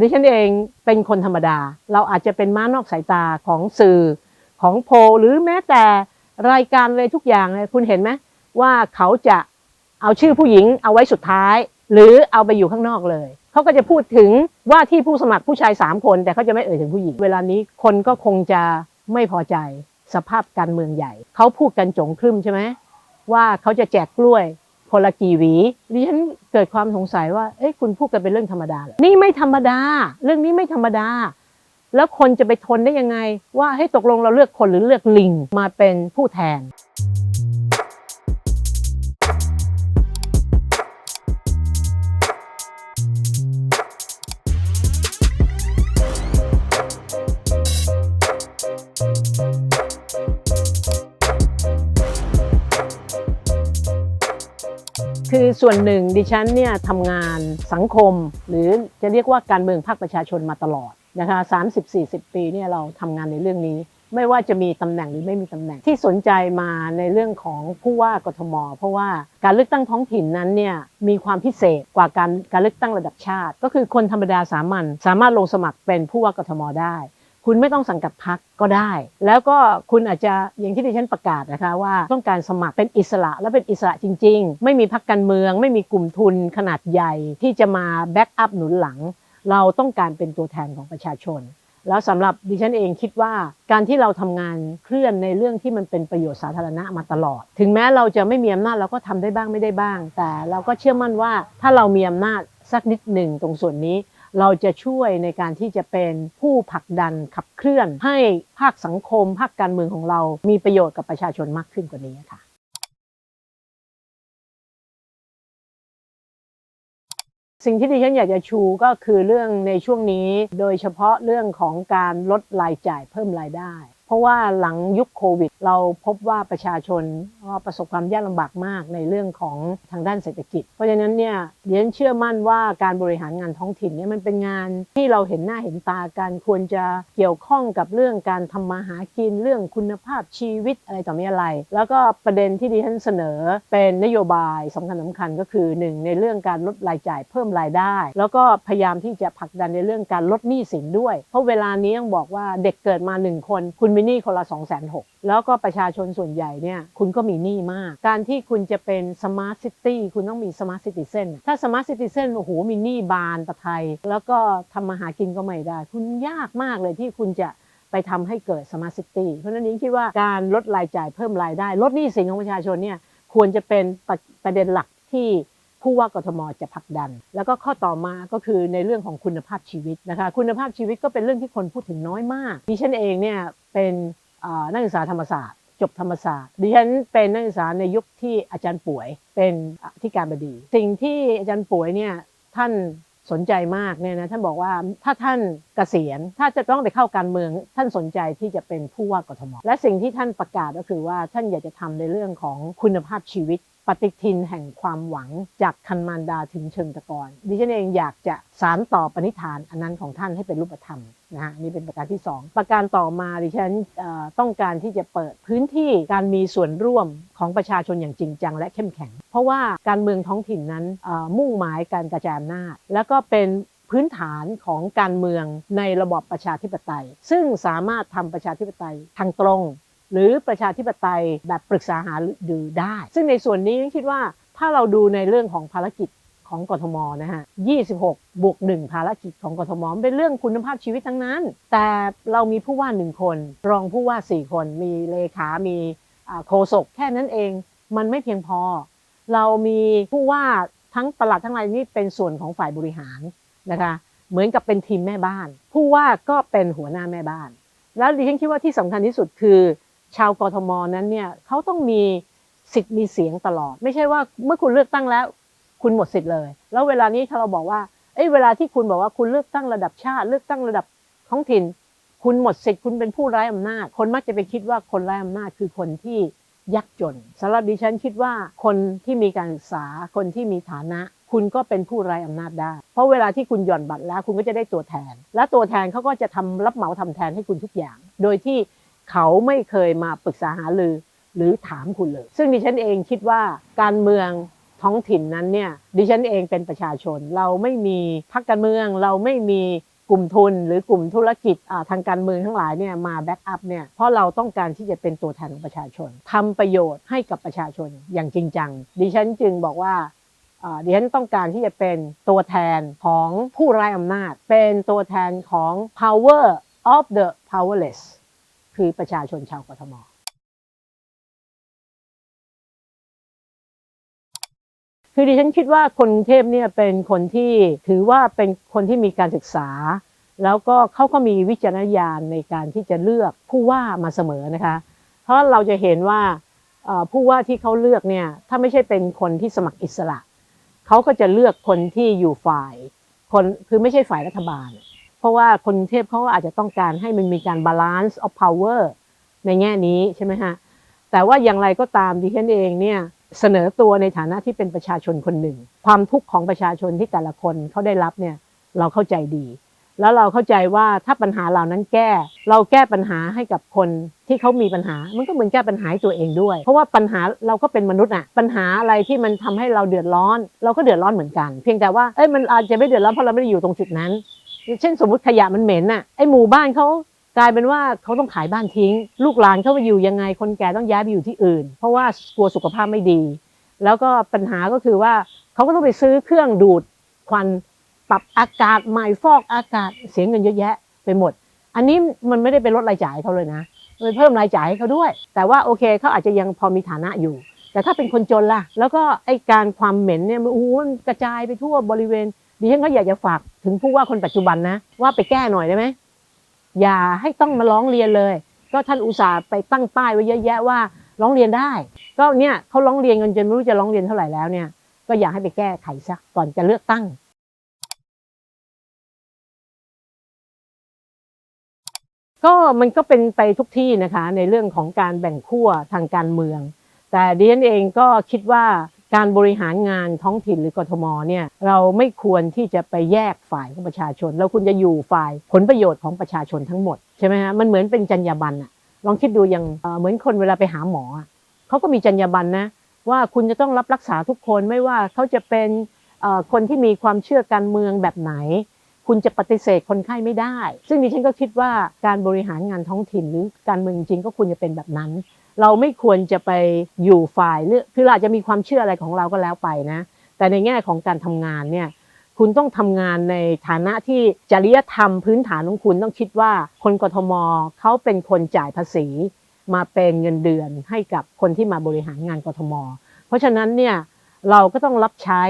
ดิฉันเองเป็นคนธรรมดา เราอาจจะเป็นม้านอกสายตาของสื่อของโพหรือแม้แต่รายการเลยทุกอย่างเลยคุณเห็นไหมว่าเขาจะเอาชื่อผู้หญิงเอาไว้สุดท้าย หรือเอาไปอยู่ข้างนอกเลยเขาก็จะพูดถึงว่าที่ผู้สมัครผู้ชาย 3 คน แต่เขาจะไม่เอ่ยถึงผู้หญิง เวลานี้คนก็คงจะไม่พอใจสภาพการเมืองใหญ่ เขาพูดกันจงครึมใช่ไหมว่าเขาจะแจกกล้วย คนละกี่หวีดิฉันเกิดความสงสัยว่าเอ้ยคุณพูดกันเป็นเรื่องธรรมดาเหรอนี่ไม่ธรรมดา เรื่องนี้ไม่ธรรมดา แล้วคนจะไปทนได้ยังไง ว่าให้ตกลงเราเลือกคนหรือเลือกลิงมาเป็นผู้แทน คือส่วนหนึ่งดิฉันเนี่ยทำงานสังคม หรือจะเรียกว่าการเมืองภาคประชาชนมาตลอดนะคะ30-40ปีเนี่ยเราทำงานในเรื่องนี้ ไม่ว่าจะมีตำแหน่งหรือไม่มีตำแหน่งที่สนใจมาในเรื่องของผู้ว่ากทม เพราะว่าการเลือกตั้งท้องถิ่นนั้นเนี่ยมีความพิเศษกว่าการการเลือกตั้งระดับชาติ ก็คือคนธรรมดาสามัญสามารถลงสมัครเป็นผู้ว่ากทมได้ คุณไม่ต้องสังกัดพักก็ได้ แล้วก็คุณอาจจะอย่างที่ดิฉันประกาศนะคะว่าต้องการสมัครเป็นอิสระและเป็นอิสระจริง ๆ ไม่มีพักการเมือง ไม่มีกลุ่มทุนขนาดใหญ่ ที่จะมาแบ็กอัพหนุนหลัง เราต้องการเป็นตัวแทนของประชาชน แล้วสำหรับดิฉันเองคิดว่าการที่เราทำงานเคลื่อนในเรื่องที่มันเป็นประโยชน์สาธารณะมาตลอด ถึงแม้เราจะไม่มีอำนาจเราก็ทำได้บ้างไม่ได้บ้าง แต่เราก็เชื่อมั่นว่าถ้าเรามีอำนาจสักนิดหนึ่งตรงส่วนนี้ เราจะช่วยในการที่จะเป็นผู้ผลักดันขับเคลื่อน ให้ภาคสังคม ภาคการเมืองของเรา มีประโยชน์กับประชาชนมากขึ้นกว่านี้ค่ะสิ่งที่ดิฉันอยากจะชูก็คือเรื่องในช่วงนี้ โดยเฉพาะเรื่องของการลดรายจ่ายเพิ่มรายได้ ราะว่าหลังยุคโควิด เราพบว่าประชาชนประสบความยากลำบากมากในเรื่องของทางด้านเศรษฐกิจ เพราะฉะนั้นเนี่ยดิฉันเชื่อมั่นว่าการบริหารงานท้องถิ่นเนี่ยมันเป็นงานที่เราเห็นหน้าเห็นตากันควรจะเกี่ยวข้องกับเรื่องการทำมาหากินเรื่องคุณภาพชีวิตอะไรต่อมีอะไร แล้วก็ประเด็นที่ดิฉันเสนอเป็นนโยบายสำคัญสำคัญก็คือหนึ่งในเรื่องการลดรายจ่ายเพิ่มรายได้ แล้วก็พยายามที่จะผลักดันในเรื่องการลดหนี้สินด้วย เพราะเวลานี้ต้องบอกว่าเด็กเกิดมาหนึ่งคน คุณมีหนี้คนละ2 6 0 0 0แล้วก็ประชาชนส่วนใหญ่เนี่ยคุณก็มีหนี้มาก การที่คุณจะเป็นสมาร์ทซิตี้คุณต้องมีสมาร์ทซิติเซนถ้าสมาร์ทซิติเซนโอ้โหมีหนี้บานตะไทย แล้วก็ทำมาหากินก็ไม่ได้ คุณยากมากเลยที่คุณจะไปทำให้เกิดสมาร์ทซิตี้เพราะฉะนั้นนิ้งคิดว่าการลดรายจ่ายเพิ่มรายได้ ลดหนี้สินของประชาชนเนี่ยควรจะเป็นประประเด็นหลักที่ ผู้ว่ากทมจะผลักดัน แล้วก็ข้อต่อมาก็คือในเรื่องของคุณภาพชีวิตนะคะ คุณภาพชีวิตก็เป็นเรื่องที่คนพูดถึงน้อยมากดิฉันเองเนี่ยเป็นนักศึกษาธรรมศาสตร์ จบธรรมศาสตร์ ดิฉันเป็นนักศึกษาในยุคที่อาจารย์ป่วยเป็นอธิการบดี สิ่งที่อาจารย์ป่วยเนี่ยท่านสนใจมากเนี่ยนะท่านบอกว่าถ้าท่านเกษียณถ้าจะต้องไปเข้าการเมือง ท่านสนใจที่จะเป็นผู้ว่ากทมและสิ่งที่ท่านประกาศก็คือว่าท่านอยากจะทำในเรื่องของคุณภาพชีวิต ปฏิทินแห่งความหวังจากคันมารดาถึงเชิงตะกอนดิฉันเองอยากจะสารต่อปณิธานอันนั้นของท่านให้เป็นรูปธรรมนะฮะนี่เป็นประการที่ 2 ประการต่อมาดิฉันต้องการที่จะเปิดพื้นที่การมีส่วนร่วมของประชาชนอย่างจริงจังและเข้มแข็ง เพราะว่าการเมืองท้องถิ่นนั้นมุ่งหมายการกระจายอำนาจแล้วก็เป็นพื้นฐานของการเมืองในระบอบประชาธิปไตย ซึ่งสามารถทำประชาธิปไตยทางตรง หรือประชาธิปไตยแบบปรึกษาหารือได้ ซึ่งในส่วนนี้คิดว่าถ้าเราดูในเรื่องของภารกิจของกทมนะฮะ 26 บวก 1 ภารกิจของกทม เป็นเรื่องคุณภาพชีวิตทั้งนั้น แต่เรามีผู้ว่า 1 คน รองผู้ว่า 4 คน มีเลขา มีโฆษกแค่นั้นเอง มันไม่เพียงพอ เรามีผู้ว่าทั้งตลาดทั้งอะไรนี่เป็นส่วนของฝ่ายบริหารนะคะ เหมือนกับเป็นทีมแม่บ้าน ผู้ว่าก็เป็นหัวหน้าแม่บ้าน แล้วดิฉันคิดว่าที่สำคัญที่สุดคือ ชาวกทมนั้นเนี่ยเขาต้องมีสิทธิ์มีเสียงตลอด ไม่ใช่ว่าเมื่อคุณเลือกตั้งแล้ว คุณหมดสิทธิ์เลย แล้วเวลานี้ถ้าเราบอกว่าเอ้ยเวลาที่คุณบอกว่าคุณเลือกตั้งระดับชาติ เลือกตั้งระดับท้องถิ่น คุณหมดสิทธิ์คุณเป็นผู้ไร้อำนาจ คนมักจะไปคิดว่าคนไร้อำนาจคือคนที่ยากจนสำหรับดิฉันคิดว่าคนที่มีการศึกษาคนที่มีฐานะ คุณก็เป็นผู้ไร้อำนาจได้ เพราะเวลาที่คุณหย่อนบัตรแล้ว คุณก็จะได้ตัวแทน และตัวแทนเขาก็จะทำรับเหมาทำแทนให้คุณทุกอย่าง โดยที่ เขาไม่เคยมาปรึกษาหารือหรือถามคุณเลย ซึ่งดิฉันเองคิดว่าการเมืองท้องถิ่นนั้นเนี่ยดิฉันเองเป็นประชาชน เราไม่มีพรรคการเมือง เราไม่มีกลุ่มทุนหรือกลุ่มธุรกิจทางการเมืองทั้งหลายเนี่ยมาแบ็กอัพเนี่ยเพราะเราต้องการที่จะเป็นตัวแทนของประชาชนทำประโยชน์ให้กับประชาชนอย่างจริงจังดิฉันจึงบอกว่าดิฉันต้องการที่จะเป็นตัวแทนของผู้ไร้อำนาจ เป็นตัวแทนของ power of the powerless คือประชาชนชาวกทมคือดิฉันคิดว่าคนเทพเนี่ยเป็นคนที่ถือว่าเป็นคนที่มีการศึกษา แล้วก็เขาก็มีวิจารณญาณในการที่จะเลือกผู้ว่ามาเสมอนะคะ เพราะเราจะเห็นว่าผู้ว่าที่เขาเลือกเนี่ยถ้าไม่ใช่เป็นคนที่สมัครอิสระเขาก็จะเลือกคนที่อยู่ฝ่ายคนคือไม่ใช่ฝ่ายรัฐบาล เพราะว่าคนกรุงเทพเขาอาจจะต้องการให้มันมีการ balance of power ในแง่นี้ใช่ไหมฮะแต่ว่าอย่างไรก็ตามดิฉันเองเนี่ยเสนอตัวในฐานะที่เป็นประชาชนคนหนึ่ง ความทุกข์ของประชาชนที่แต่ละคนเขาได้รับเนี่ยเราเข้าใจดี แล้วเราเข้าใจว่าถ้าปัญหาเหล่านั้นแก้ เราแก้ปัญหาให้กับคนที่เขามีปัญหา มันก็เหมือนแก้ปัญหาตัวเองด้วย เพราะว่าปัญหาเราก็เป็นมนุษย์อะปัญหาอะไรที่มันทำให้เราเดือดร้อน เราก็เดือดร้อนเหมือนกัน เพียงแต่ว่าเอ้ยมันอาจจะไม่เดือดร้อนเพราะเราไม่ได้อยู่ตรงจุดนั้น เช่นสมมติขยะมันเหม็นน่ะไอหมู่บ้านเขากลายเป็นว่าเขาต้องขายบ้านทิ้ง ลูกหลานเขาไปอยู่ยังไง คนแก่ต้องย้ายไปอยู่ที่อื่น เพราะว่ากลัวสุขภาพไม่ดี แล้วก็ปัญหาก็คือว่าเขาก็ต้องไปซื้อเครื่องดูดควันปรับอากาศใหม่ฟอกอากาศเสียเงินเยอะแยะไปหมด อันนี้มันไม่ได้เป็นลดรายจ่ายเขาเลยนะมันเพิ่มรายจ่ายให้เขาด้วย แต่ว่าโอเคเขาอาจจะยังพอมีฐานะอยู่ แต่ถ้าเป็นคนจนล่ะ แล้วก็ไอการความเหม็นเนี่ยมันโอ้โหมันกระจายไปทั่วบริเวณดิฉันก็อยากจะฝาก ถึงผู้ว่าคนปัจจุบันนะว่าไปแก้หน่อยได้ไหมอย่าให้ต้องมาร้องเรียนเลย ก็ท่านอุตส่าห์ไปตั้งป้ายไว้เยอะแยะว่าร้องเรียนได้ ก็เนี่ยเขาร้องเรียนกันจนไม่รู้จะร้องเรียนเท่าไหร่แล้วเนี่ย ก็อยากให้ไปแก้ไขซะก่อนจะเลือกตั้งก็มันก็เป็นไปทุกที่นะคะในเรื่องของการแบ่งขั้วทางการเมือง แต่ดิฉันเองก็คิดว่า การบริหารงานท้องถิ่นหรือกทมเนี่ยเราไม่ควรที่จะไปแยกฝ่ายของประชาชน เราควรจะอยู่ฝ่ายผลประโยชน์ของประชาชนทั้งหมดใช่ไหมฮะมันเหมือนเป็นจรรยาบรรณอะลองคิดดูอย่างเหมือนคนเวลาไปหาหมอเขาก็มีจรรยาบรรณนะว่าคุณจะต้องรับรักษาทุกคนไม่ว่าเขาจะเป็นคนที่มีความเชื่อการเมืองแบบไหน คุณจะปฏิเสธคนไข้ไม่ได้ ซึ่งดิฉันก็คิดว่าการบริหารงานท้องถิ่นหรือการเมืองจริงก็ควรจะเป็นแบบนั้น เราไม่ควรจะไปอยู่ฝ่ายเลือคือเราอาจจะมีความเชื่ออะไรของเราก็แล้วไปนะ แต่ในแง่ของการทำงานเนี่ยคุณต้องทำงานในฐานะที่จริยธรรมพื้นฐานของคุณต้องคิดว่าคนกทมเขาเป็นคนจ่ายภาษี มาเป็นเงินเดือนให้กับคนที่มาบริหารงานกทม เพราะฉะนั้นเนี่ยเราก็ต้องรับใช้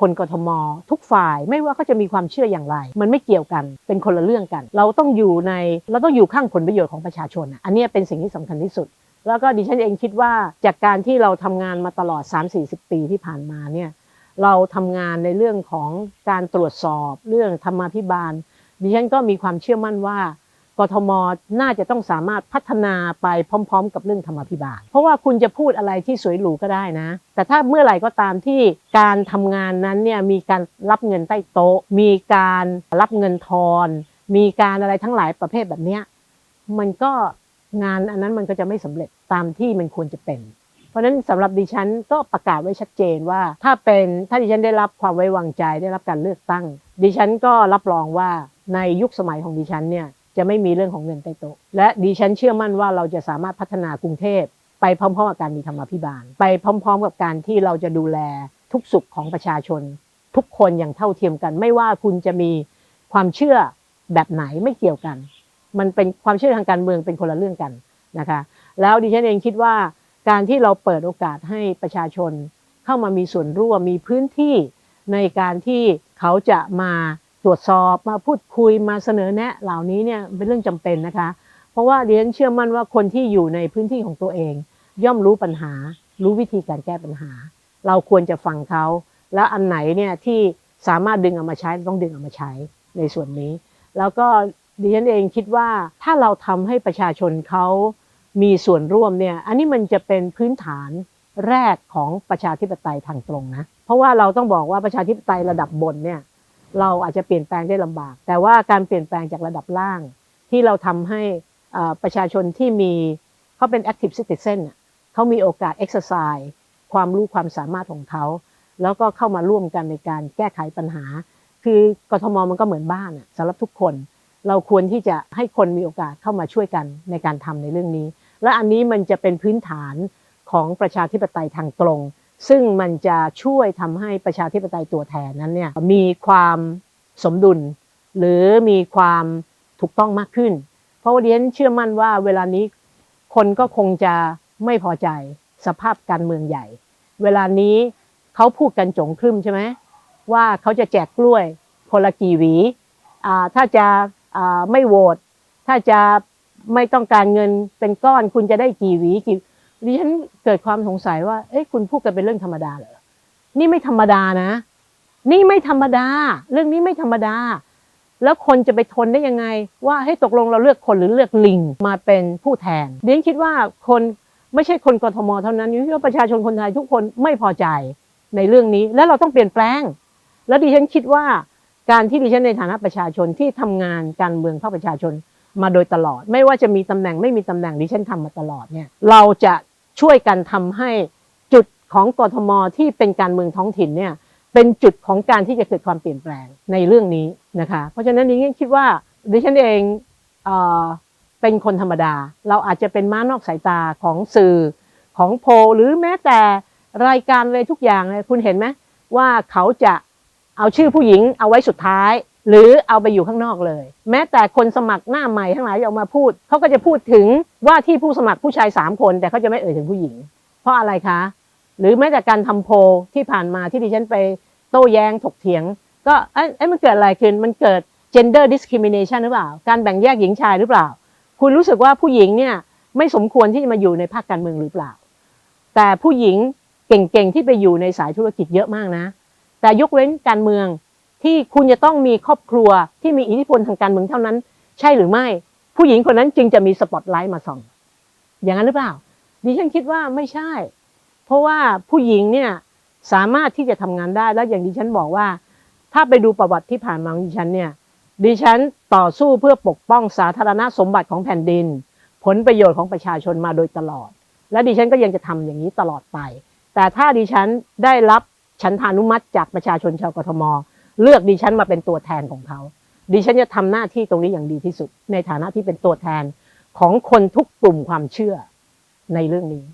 คนกทม ทุกฝ่ายไม่ว่าเขาจะมีความเชื่ออย่างไร มันไม่เกี่ยวกันเป็นคนละเรื่องกัน เราต้องอยู่ในเราต้องอยู่ข้างผลประโยชน์ของประชาชนอันนี้เป็นสิ่งที่สำคัญที่สุด แล้วก็ดิฉันเองคิดว่าจากการที่เราทำงานมาตลอด 3-40 ปีที่ผ่านมาเนี่ยเราทำงานในเรื่องของการตรวจสอบเรื่องธรรมาภิบาล ดิฉันก็มีความเชื่อมั่นว่ากทมน่าจะต้องสามารถพัฒนาไปพร้อม ๆ กับเรื่องธรรมาภิบาล เพราะว่าคุณจะพูดอะไรที่สวยหรูก็ได้นะ แต่ถ้าเมื่อไหร่ก็ตามที่การทำงานนั้นเนี่ยมีการรับเงินใต้โต๊ะ มีการรับเงินทอน มีการอะไรทั้งหลายประเภทแบบเนี้ยมันก็ งานอันนั้นมันก็จะไม่สำเร็จตามที่มันควรจะเป็น เพราะฉะนั้นสำหรับดิฉันก็ประกาศไว้ชัดเจนว่า ถ้าเป็นถ้าดิฉันได้รับความไว้วางใจได้รับการเลือกตั้ง ดิฉันก็รับรองว่าในยุคสมัยของดิฉันเนี่ยจะไม่มีเรื่องของเงินใต้โต๊ะและดิฉันเชื่อมั่นว่าเราจะสามารถพัฒนากรุงเทพไปพร้อมๆกับการมีธรรมาภิบาล ไปพร้อม ๆ กับการที่เราจะดูแลทุกสุขของประชาชน ทุกคนอย่างเท่าเทียมกัน ไม่ว่าคุณจะมีความเชื่อแบบไหนไม่เกี่ยวกัน มันเป็นความเชื่อทางการเมืองเป็นคนละเรื่องกันนะคะ แล้วดิฉันเองคิดว่าการที่เราเปิดโอกาสให้ประชาชนเข้ามามีส่วนร่วมมีพื้นที่ในการที่เขาจะมาตรวจสอบมาพูดคุยมาเสนอแนะเหล่านี้เนี่ยเป็นเรื่องจำเป็นนะคะ เพราะว่าดิฉันเชื่อมั่นว่าคนที่อยู่ในพื้นที่ของตัวเอง ย่อมรู้ปัญหา รู้วิธีการแก้ปัญหา เราควรจะฟังเขาแล้วอันไหนเนี่ยที่สามารถดึงเอามาใช้ต้องดึงเอามาใช้ในส่วนนี้ แล้วก็ ดิฉันเองคิดว่าถ้าเราทำให้ประชาชนเขามีส่วนร่วมเนี่ย อันนี้มันจะเป็นพื้นฐานแรกของประชาธิปไตยทางตรงนะ เพราะว่าเราต้องบอกว่าประชาธิปไตยระดับบนเนี่ยเราอาจจะเปลี่ยนแปลงได้ลำบาก แต่ว่าการเปลี่ยนแปลงจากระดับล่าง ที่เราทำให้ประชาชนที่มีเขาเป็น active citizen เขามีโอกาส exercise ความรู้ความสามารถของเขา แล้วก็เข้ามาร่วมกันในการแก้ไขปัญหา คือกทมมันก็เหมือนบ้านสำหรับทุกคน เราควรที่จะให้คนมีโอกาสเข้ามาช่วยกันในการทำในเรื่องนี้ และอันนี้มันจะเป็นพื้นฐานของประชาธิปไตยทางตรง ซึ่งมันจะช่วยทำให้ประชาธิปไตยตัวแทนนั้นเนี่ยมีความสมดุล หรือมีความถูกต้องมากขึ้น เพราะว่าดิฉันเชื่อมั่นว่าเวลานี้คนก็คงจะไม่พอใจสภาพการเมืองใหญ่ เวลานี้เขาพูดกันจงครึ่มใช่ไหมว่าเขาจะแจกกล้วยคนละกี่หวีถ้าจะ ไม่โหวตถ้าจะไม่ต้องการเงินเป็นก้อน คุณจะได้กี่หวีกี่ดิฉันเกิดความสงสัยว่าเอ๊ะคุณพูดกันเป็นเรื่องธรรมดาเหรอนี่ไม่ธรรมดานะ นี่ไม่ธรรมดา เรื่องนี้ไม่ธรรมดา แล้วคนจะไปทนได้ยังไง ว่าให้ตกลงเราเลือกคนหรือเลือกลิงมาเป็นผู้แทนเดียนคิดว่าคนไม่ใช่คนกทมเท่านั้นนี่ว่าประชาชนคนไทยทุกคนไม่พอใจในเรื่องนี้ และเราต้องเปลี่ยนแปลง แล้วดิฉันคิดว่า การที่ดิฉันในฐานะประชาชนที่ทำงานการเมืองเพื่อประชาชนมาโดยตลอด ไม่ว่าจะมีตำแหน่งไม่มีตำแหน่งดิฉันทำมาตลอดเนี่ยเราจะช่วยกันทำให้จุดของกทมที่เป็นการเมืองท้องถิ่นเนี่ยเป็นจุดของการที่จะเกิดความเปลี่ยนแปลงในเรื่องนี้นะคะเพราะฉะนั้นดิฉันคิดว่าดิฉันเองเอเป็นคนธรรมดา เราอาจจะเป็นม้านอกสายตาของสื่อของโพหรือแม้แต่รายการเลยทุกอย่างเลยคุณเห็นไหมว่าเขาจะ เอาชื่อผู้หญิงเอาไว้สุดท้าย หรือเอาไปอยู่ข้างนอกเลย แม้แต่คนสมัครหน้าใหม่ทั้งหลายที่ออกมาพูดเขาก็จะพูดถึงว่าที่ผู้สมัครผู้ชายสามคน แต่เขาจะไม่เอ่ยถึงผู้หญิง เพราะอะไรคะ หรือแม้แต่การทำโพลที่ผ่านมาที่ดิฉันไปโต้แย้งถกเถียง ก็เอ้ยเอ้ยมันเกิดอะไรขึ้นมันเกิด gender discrimination หรือเปล่า การแบ่งแยกหญิงชายหรือเปล่า คุณรู้สึกว่าผู้หญิงเนี่ยไม่สมควรที่จะมาอยู่ในภาคการเมืองหรือเปล่า แต่ผู้หญิงเก่งๆที่ไปอยู่ในสายธุรกิจเยอะมากนะ แต่ยกเว้นการเมืองที่คุณจะต้องมีครอบครัวที่มีอิทธิพลทางการเมืองเท่านั้น ใช่หรือไม่ ผู้หญิงคนนั้นจึงจะมีสปอตไลท์มาส่อง อย่างนั้นหรือเปล่าดิฉันคิดว่าไม่ใช่ เพราะว่าผู้หญิงเนี่ยสามารถที่จะทำงานได้แล้วอย่างดิฉันบอกว่า ถ้าไปดูประวัติที่ผ่านมาของดิฉันเนี่ยดิฉันต่อสู้เพื่อปกป้องสาธารณสมบัติของแผ่นดิน ผลประโยชน์ของประชาชนมาโดยตลอด และดิฉันก็ยังจะทำอย่างนี้ตลอดไป แต่ถ้าดิฉันได้รับ ฉันทานุมัติจากประชาชนชาวกทม เลือกดิฉันมาเป็นตัวแทนของเขาดิฉันจะทำหน้าที่ตรงนี้อย่างดีที่สุด ในฐานะที่เป็นตัวแทนของคนทุกกลุ่มความเชื่อในเรื่องนี้